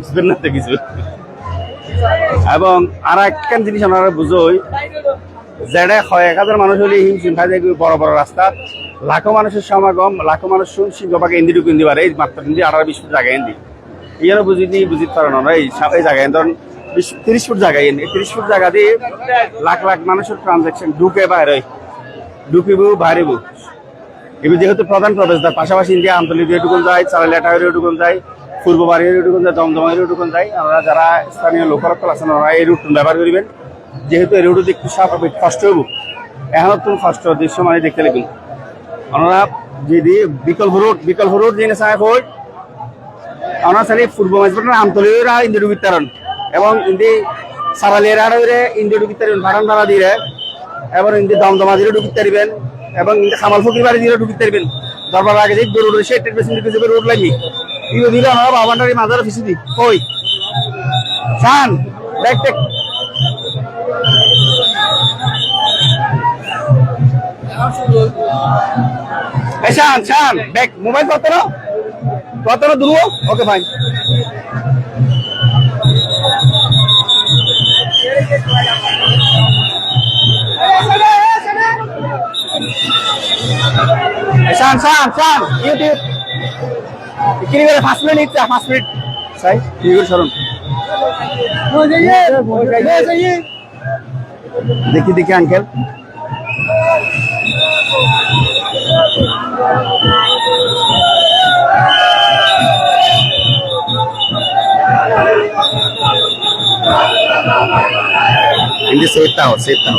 বুঝবেন না তো কিছু। এবং আর একখান জিনিস আপনারা বুঝোই যেটা হয় এক হাজার মানুষ হলে হিমশিম খাই যায় বড় বড় রাস্তা। লাখো মানুষের সমাগম, লাখো মানুষ শুনছি বাবাকে হিন্দি ঢুকিয়ে দিবার এই মাত্র হিন্দি আঠারো বিশ ফুট জায়গায় হিন্দি। ইয়ারও বুঝিনি বুঝিতে পারে না এই এই জায়গায়, ধরুন বিশ তিরিশ ফুট জায়গায় হিন্দি। তিরিশ ফুট জায়গা দিয়ে লাখ লাখ মানুষের ট্রানজাকশন ঢুকে বাইরে, ঢুকিব, বাইরেব। এবার যেহেতু প্রধান প্রবেশদ্বার, পাশাপাশি ইন্ডিয়া দিয়ে ঢুকুন যায় চারালিয়াটা হয়ে ঢুকুন যায়। পূর্ব বাড়ি হয়ে ঢুকুন যায় দমদমা হয়ে ঢুকুন যায় আপনারা যারা স্থানীয় লোকাল আছেন, ওনারা এই রুট ব্যবহার করবেন। যেহেতু এই রুটে একটু স্বাভাবিক, কষ্ট হব এখন তুমি কষ্ট দৃশ্য মানে দেখতে লাগবেন ওনারা যদি বিকল্প রুট বিকল্প রুট যিনি সাহেব হয় ওনারা পূর্ব মাঝবাটার আমতলিরা ইন্দির বিতরণ এবং ইন্দি সারালিয়ার হয়ে ইন্দির বিতরণ ভাড়ান ভাড়া দিয়ে এবং ইন্দি দমদমা দিয়ে ঢুকিতে পারবেন এবং ইন্দি খামাল ফকির বাড়ি দিয়ে ঢুকিতে পারবেন দরবার আগে যে গরুর সে বেশি কিছু রোড লাগি ইও দিলে আমরা বাবান্ডারি মাজার ফিসি দি কই? শান দেখ দেখ শান শান দেখ মোবাইল কত না? কত না দুরু ওকে, ফাইন। শান শান শান ইউটিউব। কিনি করে পাঁচ মিনিট ইচ্ছা পাঁচ মিনিট। সাই কি করে সরুন দেখি দেখি uncle. hindi safe tao safe tao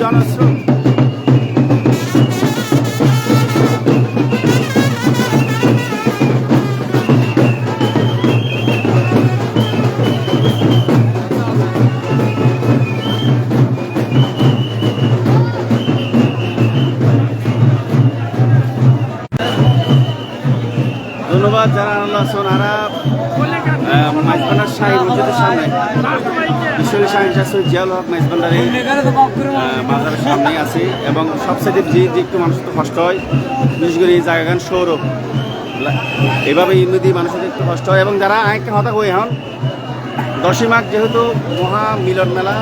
জনস্রোত ধন্যবাদ যারা আল্লাহ সোনারা। শাহী মসজিদের সামনে। ঈশ্বরী শাস্ত্রী জিয়াউল হক মাইজবান্ডারে মাজারের সামনে আছে। এবং সবচেয়ে যে যে একটু মানুষের কষ্ট হয়। বিশেষ করে এই জায়গাগান সৌরভ। এভাবে নদী মানুষের একটু কষ্ট হয়। এবং যারা আরেকটা হতা হয়ে হন দশই মাঘ যেহেতু মহা মিলন মেলা,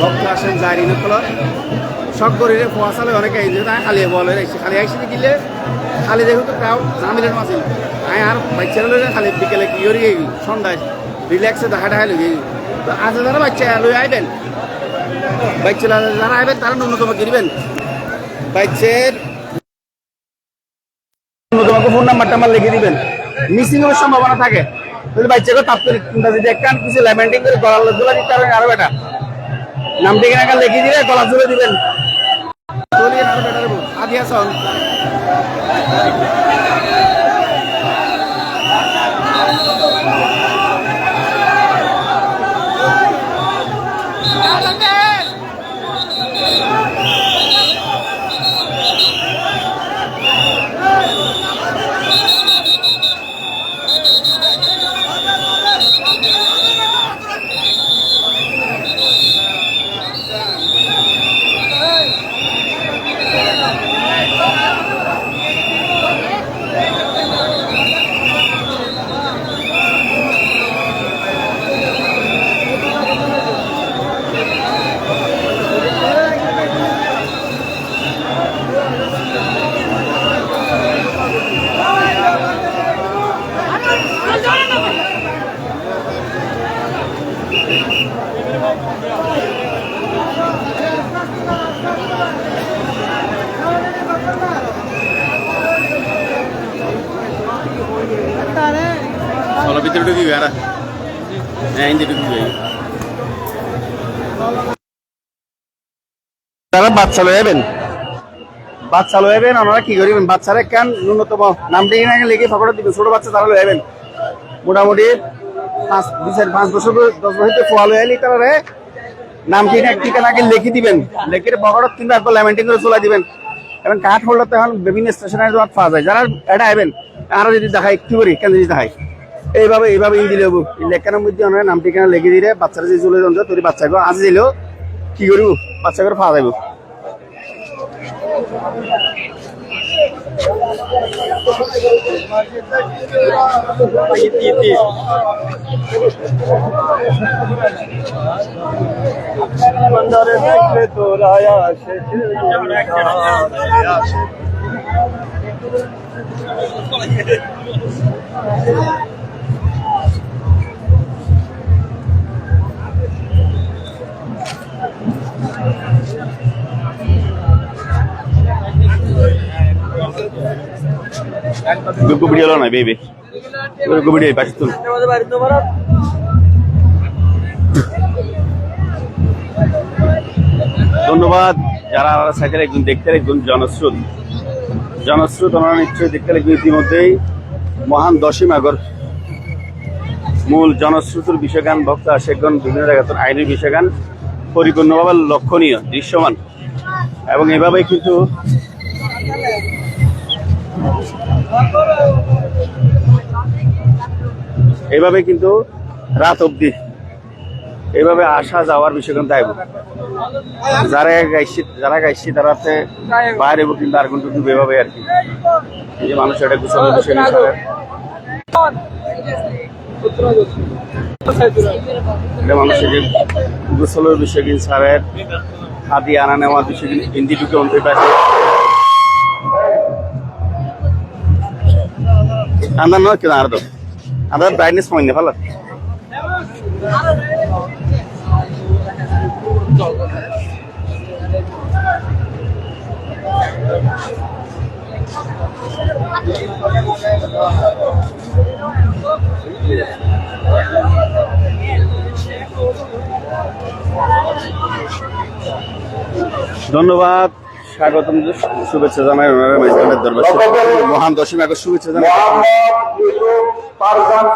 ভক্ত আসেন যায় ঋণকলর সব গরিবে ফোয়াশালে অনেকে যেহেতু আমি খালি বল হয়ে খালি আইসি গিলে, খালি যেহেতু তাও জামিলের মাছ আমি আর বাচ্চারা খালি বিকেলে কি করি সন্ধ্যায়। রিল্যাক্সে দেখা দেখা লই তো আজ যারা বাচ্চা, লই আইবেন। বাচ্চারা যারা আইবেন, তারা ন্যূনতম কিনবেন বাচ্চার ন্যূনতম ফোন নাম্বারটা আমার লিখে দিবেন। মিসিং হওয়ার সম্ভাবনা থাকে। যদি বাচ্চাকে তাৎক্ষণিক চিন্তা যদি একটা কিছু ল্যামেন্টিং করে গলার দোলা দিতে পারবেন আরও বেটা নাম থেকে নাকা লিখে দিলে গলা তুলে দিবেন। চলিয়ে আরও ভিতরে ঢুকি বেড়া। হ্যাঁ হিন্দি ঢুকি যাই তারা বাচ্চা বাচ্চা লইবেন ওনারা কি করিবেন? বাচ্চারা কেন? ন্যূনতম নাম না লিখে ফকড় দিবেন? ছোট বাচ্চা তারা লইবেন মোটামুটি পাঁচ চার পাঁচ বছর দশ বছর ফোয়া লই আলি তারা নাম কিনে ঠিকানাকে লিখে দিবেন? লিখে পকেটত কিন্তু একবার ল্যামেন্টিং করে চলে দিবেন। এবং কাঠ হোল্ডার তো এখন বিভিন্ন স্টেশনের জন্য পাওয়া যায়। যারা এটা আইবেন আরও যদি দেখায় একটু করি, কেন যদি দেখায় এইভাবে এইভাবে ই দিলে হব লেখানোর মধ্যে অনেক নাম ঠিকানা লেগে দিলে বাচ্চারা যদি চলে যান তোর বাচ্চাকে আজ দিলেও কি করব? বাচ্চাকে পাওয়া যাব দেখলে তোরা আসে আসে বেবি গুগু ভিডিও পাশে তুল ধন্যবাদ। যারা সাইকেল একজন দেখতে একজন জনস্রোত জনস্রোত ওনারা নিশ্চয়ই দেখতে লাগবে ইতিমধ্যেই। মহান দশম আগর। মূল জনশ্রুতির বিষয়গান বক্তা শেখগণ বিভিন্ন জায়গাতে আইনের বিষয়গান পরিপূর্ণভাবে লক্ষণীয়, দৃশ্যমান। এবং এভাবেই কিন্তু এভাবে কিন্তু রাত অবধি এইভাবে আসা যাওয়ার বিষয় কিন্তু যারা গাইছি যারা গাইছি তারাতে বাইরে কিন্তু আর কিন্তু এভাবে আর কি। এই যে মানুষ এটা গুছানোর বিষয় মানুষের বিষয় কিন্তু স্যারের হাতি আনা নেওয়ার বিষয় কিন্তু হিন্দি ঢুকে অন্তে আন্দার নয় কেন আর তো আন্দার ব্রাইটনেস না ভালো। ধন্যবাদ। স্বাগতম শুভেচ্ছা জানাই ওনারা মাইজবানের দরবার মহান দশমী আগস্ট শুভেচ্ছা জানাই। মোহাম্মদ ইউসুফ পারগান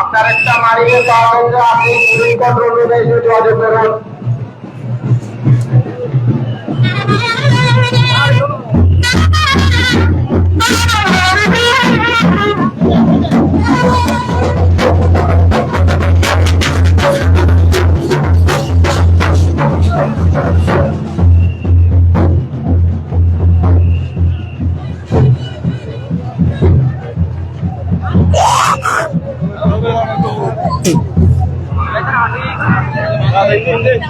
আপনার একটা মারিয়ে পাওয়া গেছে আপনি যোগাযোগ করুন।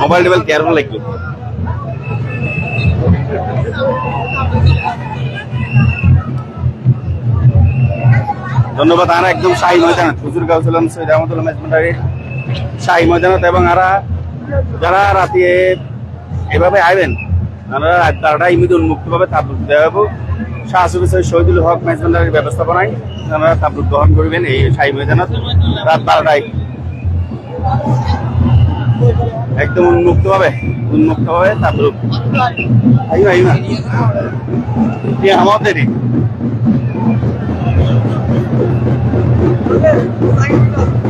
মোবাইল টেবিল কেয়ারফুল লাগবে। ধন্যবাদ আমরা একদম শাহী ময়দানত। হুজুর গাউসুলাম সৈয়দ আহমদুল্লাহ মেজমন্ডারির শাহী ময়দানত এবং আরা, যারা রাতে এভাবে আইবেন আপনারা বারোটা ইমিদ উন্মুক্তভাবে তাবলুক দেওয়া হব শাহ সুবি সৈয়দ শহীদুল হক মেজমন্ডারির ব্যবস্থাপনায় আপনারা তাবলুক গ্রহণ করবেন এই শাহী ময়দানত রাত বারোটায়। একদম উন্মুক্ত হবে উন্মুক্ত হবে তারপরে আইমা আইমা এ আমাদেরই Thank you.